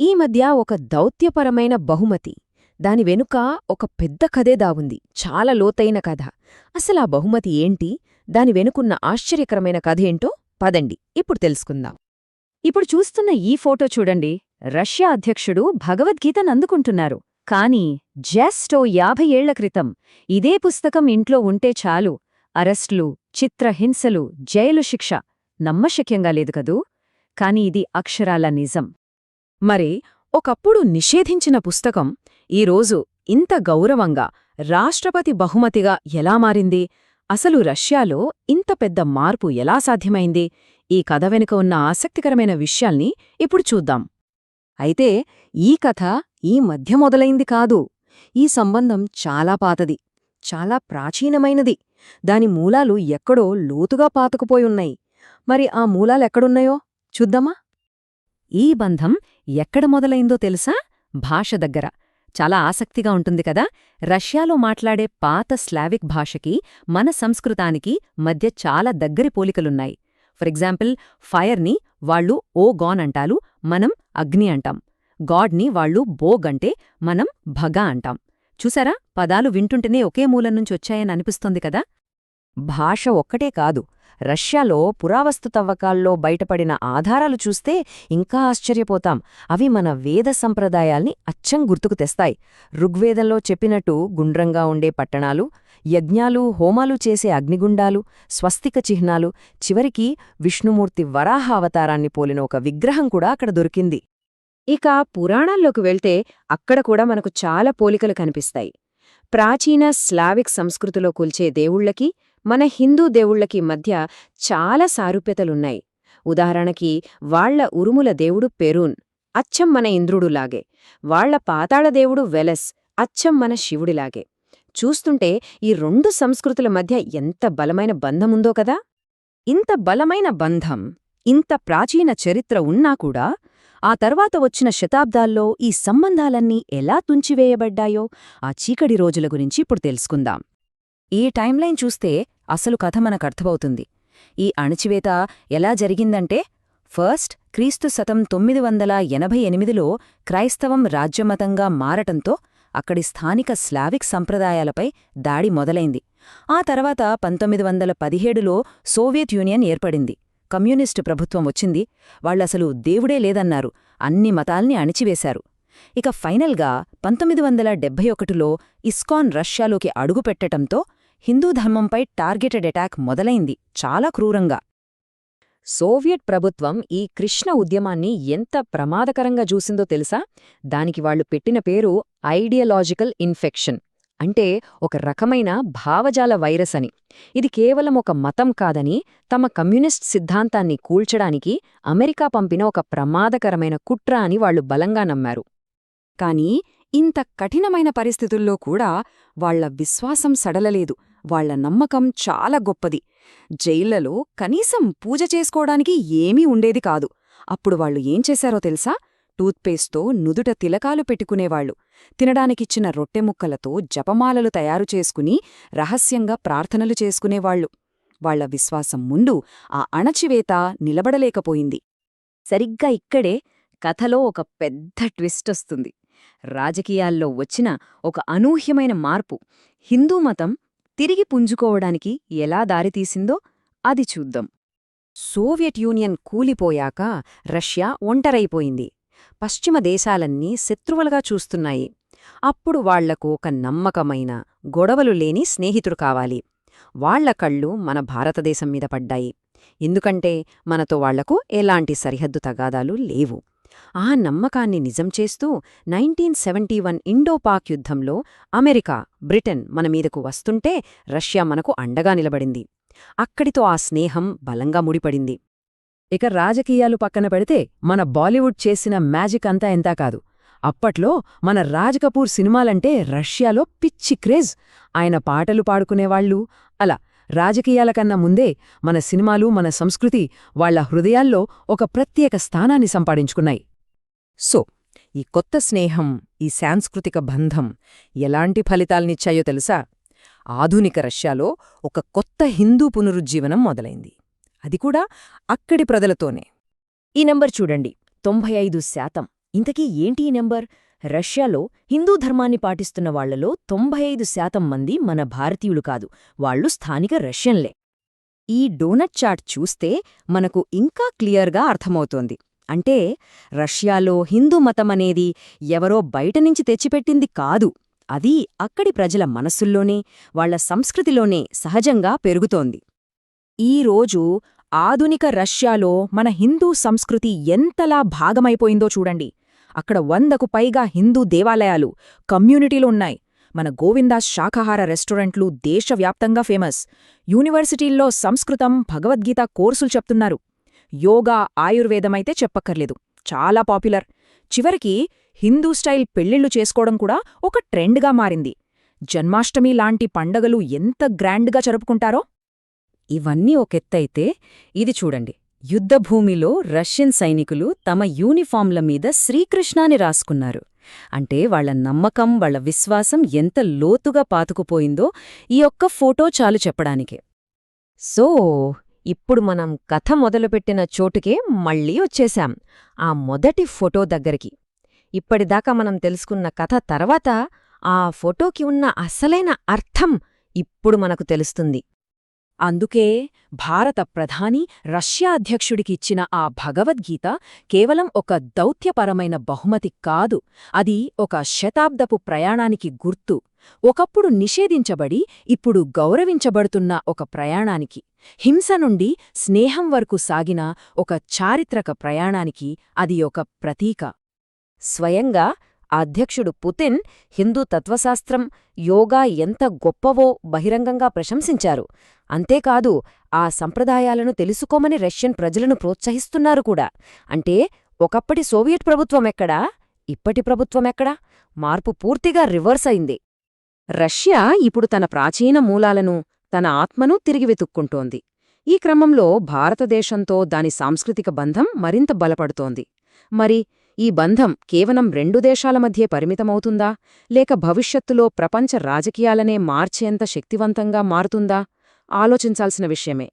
ఈ మధ్య ఒక దౌత్యపరమైన బహుమతి. దాని వెనుక ఒక పెద్ద కథే దాగుంది. చాలా లోతైన కథ. అసలా బహుమతి ఏంటి? దాని వెనుకున్న ఆశ్చర్యకరమైన కథ ఏంటో పదండి. ఇప్పుడు తెలుసుకుందాం. ఇప్పుడు చూస్తున్న ఈ ఫోటో చూడండి. రష్యా అధ్యక్షుడు భగవద్గీతను అందుకుంటున్నారు. కానీ జస్ట్ యాభై ఏళ్ళ క్రితం ఇదే పుస్తకం ఇంట్లో ఉంటే చాలు. అరెస్టులు చిత్రహింసలు జైలు శిక్ష నమ్మశక్యంగా లేదు కదూ? కాని ఇది అక్షరాల నిజం. మరి ఒకప్పుడు నిషేధించిన పుస్తకం ఈరోజు ఇంత గౌరవంగా రాష్ట్రపతి బహుమతిగా ఎలా మారింది? అసలు రష్యాలో ఇంత పెద్ద మార్పు ఎలా సాధ్యమైంది? ఈ కథ వెనుక ఉన్న ఆసక్తికరమైన విషయాల్ని ఇప్పుడు చూద్దాం. అయితే ఈ కథ ఈ మధ్య మొదలైంది కాదు. ఈ సంబంధం చాలా పాతది చాలా ప్రాచీనమైనది. దాని మూలాలు ఎక్కడో లోతుగా పాతుకుపోయున్నాయి మరి ఆ మూలాలెక్కడున్నాయో చూద్దామా? ఈ బంధం ఎక్కడ మొదలైందో తెలుసా? భాష దగ్గర. చాలా ఆసక్తిగా ఉంటుంది కదా? రష్యాలో మాట్లాడే పాత స్లావిక్ భాషకి మన సంస్కృతానికి మధ్య చాలా దగ్గరి పోలికలున్నాయి. ఫర్ ఎగ్జాంపుల్ ఫైర్ని వాళ్ళు ఓ గాన్ అంటారు మనం అగ్ని అంటాం. గాడ్ని వాళ్ళు బోగ్ అంటే మనం భగా అంటాం. చూసారా? పదాలు వింటుంటేనే ఒకే మూలం నుంచి వచ్చాయని అనిపిస్తోంది కదా? భాష ఒక్కటే కాదు రష్యాలో పురావస్తు తవ్వకాల్లో బయటపడిన ఆధారాలు చూస్తే ఇంకా ఆశ్చర్యపోతాం. అవి మన వేద సంప్రదాయాల్ని అచ్చం గుర్తుకు తెస్తాయి. ఋగ్వేదంలో చెప్పినట్టు గుండ్రంగా ఉండే పట్టణాలు యజ్ఞాలు హోమాలు చేసే అగ్నిగుండాలు స్వస్తిక చిహ్నాలు చివరికి విష్ణుమూర్తి వరాహ అవతారాన్ని పోలిన ఒక విగ్రహం కూడా అక్కడ దొరికింది. ఇక పురాణాల్లోకి వెళ్తే అక్కడ కూడా మనకు చాలా పోలికలు కనిపిస్తాయి. ప్రాచీన స్లావిక్ సంస్కృతిలో కొల్చే దేవుళ్ళకి మన హిందూ దేవుళ్ళకి మధ్య చాలా సారూప్యతలున్నాయి. ఉదాహరణకి వాళ్ళ ఉరుముల దేవుడు పెరూన్ అచ్చం మన ఇంద్రుడులాగే. వాళ్ళ పాతాళ దేవుడు వెలస్ అచ్చం మన శివుడిలాగే. చూస్తుంటే ఈ రెండు సంస్కృతుల మధ్య ఎంత బలమైన బంధముందో కదా! ఇంత బలమైన బంధం ఇంత ప్రాచీన చరిత్ర ఉన్నా కూడా ఆ తర్వాత వచ్చిన శతాబ్దాల్లో ఈ సంబంధాలన్నీ ఎలా తుంచివేయబడ్డాయో ఆ చీకటి రోజుల గురించి ఇప్పుడు తెలుసుకుందాం. ఈ టైంలైన్ చూస్తే అసలు కథ మనకర్థమవుతుంది ఈ అణచివేత ఎలా జరిగిందంటే ఫస్ట్ క్రీస్తు శతం తొమ్మిది వందల ఎనభై ఎనిమిదిలో క్రైస్తవం రాజ్యమతంగా మారటంతో అక్కడి స్థానిక స్లావిక్ సంప్రదాయాలపై దాడి మొదలైంది. ఆ తర్వాత పంతొమ్మిది వందల పదిహేడులో సోవియట్ యూనియన్ ఏర్పడింది. కమ్యూనిస్టు ప్రభుత్వం వచ్చింది వాళ్ళసలు దేవుడే లేదన్నారు అన్ని మతాల్ని అణిచివేశారు. ఇక ఫైనల్గా పంతొమ్మిది వందల డెబ్బై ఒకటిలో ఇస్కాన్ రష్యాలోకి అడుగుపెట్టటంతో హిందూ ధర్మంపై టార్గెటెడ్ అటాక్ మొదలైంది చాలా క్రూరంగా. సోవియట్ ప్రభుత్వం ఈ కృష్ణ ఉద్యమాన్ని ఎంత ప్రమాదకరంగా చూసిందో తెలుసా? దానికి వాళ్ళు పెట్టిన పేరు ఐడియలాజికల్ ఇన్ఫెక్షన్. అంటే ఒక రకమైన భావజాల వైరస్ అని. ఇది కేవలం ఒక మతం కాదని తమ కమ్యూనిస్ట్ సిద్ధాంతాన్ని కూల్చడానికి అమెరికా పంపిన ఒక ప్రమాదకరమైన కుట్ర అని వాళ్ళు బలంగా నమ్మారు. కానీ ఇంత కఠినమైన పరిస్థితుల్లో కూడా వాళ్ళ విశ్వాసం సడలలేదు. వాళ్ళ నమ్మకం చాలా గొప్పది. జైళ్ళలో కనీసం పూజ చేసుకోవడానికి ఏమీ ఉండేది కాదు. అప్పుడు వాళ్ళు ఏం చేశారో తెలుసా? టూత్పేస్ట్తో నుదుట తిలకాలు పెట్టుకునేవాళ్ళు తినడానికిచ్చిన రొట్టెముక్కలతో జపమాలలు తయారు చేసుకుని రహస్యంగా ప్రార్థనలు చేసుకునేవాళ్ళు వాళ్ళ విశ్వాసం ముందు ఆ అణచివేత నిలబడలేకపోయింది. సరిగ్గా ఇక్కడే కథలో ఒక పెద్ద ట్విస్టొస్తుంది రాజకీయాల్లో వచ్చిన ఒక అనూహ్యమైన మార్పు. హిందూ మతం తిరిగి పుంజుకోవడానికి ఎలా దారితీసిందో అది చూద్దాం. సోవియట్ యూనియన్ కూలిపోయాక రష్యా ఒంటరైపోయింది. పశ్చిమ దేశాలన్నీ శత్రువులుగా చూస్తున్నాయి. అప్పుడు వాళ్ళకు ఒక నమ్మకమైన గొడవలు లేని స్నేహితుడు కావాలి. వాళ్ళ కళ్ళు మన భారతదేశం మీద పడ్డాయి. ఎందుకంటే మనతో వాళ్ళకు ఎలాంటి సరిహద్దు తగాదాలు లేవు. ఆ నమ్మకాన్ని నిజం చేస్తూ నైన్టీన్ సెవెంటీ వన్ ఇండోపాక్ యుద్ధంలో అమెరికా బ్రిటన్ మన మీదకు వస్తుంటే రష్యా మనకు అండగా నిలబడింది. అక్కడితో ఆ స్నేహం బలంగా ముడిపడింది. ఇక రాజకీయాలు పక్కన పెడితే మన బాలీవుడ్ చేసిన మ్యాజిక్ అంతా ఎంతా కాదు. అప్పట్లో మన రాజ్ కపూర్ సినిమాలంటే రష్యాలో పిచ్చి క్రేజ్. ఆయన పాటలు పాడుకునేవాళ్ళు అలా రాజకీయాల కన్నా ముందే మన సినిమాలు మన సంస్కృతి వాళ్ళ హృదయాల్లో ఒక ప్రత్యేక స్థానాన్ని సంపాదించుకున్నాయి. సో ఈ కొత్త స్నేహం ఈ సాంస్కృతిక బంధం ఎలాంటి ఫలితాల్నిచ్చాయో తెలుసా? ఆధునిక రష్యాలో ఒక కొత్త హిందూ పునరుజ్జీవనం మొదలైంది. అది కూడా అక్కడి ప్రజలతోనే. ఈ నెంబర్ చూడండి. తొంభై ఐదు శాతం. ఇంతకీ ఏంటి ఈ నెంబర్? రష్యాలో హిందూ ధర్మాన్ని పాటిస్తున్న వాళ్ళలో తొంభై ఐదు శాతం మంది మన భారతీయులు కాదు. వాళ్ళు స్థానిక రష్యన్లే. ఈ డోనట్ చాట్ చూస్తే మనకు ఇంకా క్లియర్గా అర్థమవుతోంది. అంటే రష్యాలో హిందూ మతమనేది ఎవరో బయటనుంచి తెచ్చిపెట్టింది కాదు. అది అక్కడి ప్రజల మనసుల్లోనే వాళ్ళ సంస్కృతిలోనే సహజంగా పెరుగుతోంది. ఈరోజు ఆధునిక రష్యాలో మన హిందూ సంస్కృతి ఎంతలా భాగమైపోయిందో చూడండి. అక్కడ వందకు పైగా హిందూ దేవాలయాలు కమ్యూనిటీలు ఉన్నాయి. మన గోవిందాస్ శాకాహార రెస్టారెంట్లు దేశవ్యాప్తంగా ఫేమస్. యూనివర్సిటీల్లో సంస్కృతం భగవద్గీత కోర్సులు చెప్తున్నారు. యోగా ఆయుర్వేదమైతే చెప్పక్కర్లేదు. చాలా పాపులర్. చివరికి హిందూ స్టైల్ పెళ్ళిళ్ళు చేసుకోవడం కూడా ఒక ట్రెండ్గా మారింది. జన్మాష్టమి లాంటి పండగలు ఎంత గ్రాండ్గా జరుపుకుంటారో ఇవన్నీ ఒకెత్తైతే ఇది చూడండి. యుద్ధభూమిలో రష్యన్ సైనికులు తమ యూనిఫాంల మీద శ్రీకృష్ణాని రాసుకున్నారు. అంటే వాళ్ళ నమ్మకం వాళ్ళ విశ్వాసం ఎంత లోతుగా పాతుకుపోయిందో ఈ ఒక్క ఫోటో చాలు చెప్పడానికే. సో ఇప్పుడు మనం కథ మొదలుపెట్టిన చోటుకే మళ్ళీ వచ్చేశాం. ఆ మొదటి ఫోటో దగ్గరికి. ఇప్పటిదాకా మనం తెలుసుకున్న కథ తర్వాత ఆ ఫోటోకి ఉన్న అసలైన అర్థం ఇప్పుడు మనకు తెలుస్తుంది. అందుకే భారత ప్రధాని రష్యా అధ్యక్షుడికి ఇచ్చిన ఆ భగవద్గీత కేవలం ఒక దౌత్యపరమైన బహుమతి కాదు అది ఒక శతాబ్దపు ప్రయాణానికి గుర్తు. ఒకప్పుడు నిషేధించబడి ఇప్పుడు గౌరవించబడుతున్న ఒక ప్రయాణానికి హింస నుండి స్నేహం వరకు సాగిన ఒక చారిత్రక ప్రయాణానికి అది ఒక ప్రతీక. స్వయంగా ఆ అధ్యక్షుడు పుతిన్ హిందూ తత్వశాస్త్రం యోగా ఎంత గొప్పవో బహిరంగంగా ప్రశంసించారు. అంతేకాదు ఆ సంప్రదాయాలను తెలుసుకోమని రష్యన్ ప్రజలను ప్రోత్సహిస్తున్నారు కూడా. అంటే ఒకప్పటి సోవియట్ ప్రభుత్వమెక్కడా ఇప్పటి ప్రభుత్వమెక్కడా మార్పు పూర్తిగా రివర్స్ అయింది. రష్యా ఇప్పుడు తన ప్రాచీన మూలాలను తన ఆత్మను తిరిగి వెతుక్కుంటోంది. ఈ క్రమంలో భారతదేశంతో దాని సాంస్కృతిక బంధం మరింత బలపడుతోంది. మరి ఈ బంధం కేవలం రెండు దేశాల మధ్యే పరిమితమవుతుందా? లేక భవిష్యత్తులో ప్రపంచ రాజకీయాలనే మార్చేంత శక్తివంతంగా మారుతుందా? ఆలోచించాల్సిన విషయమే.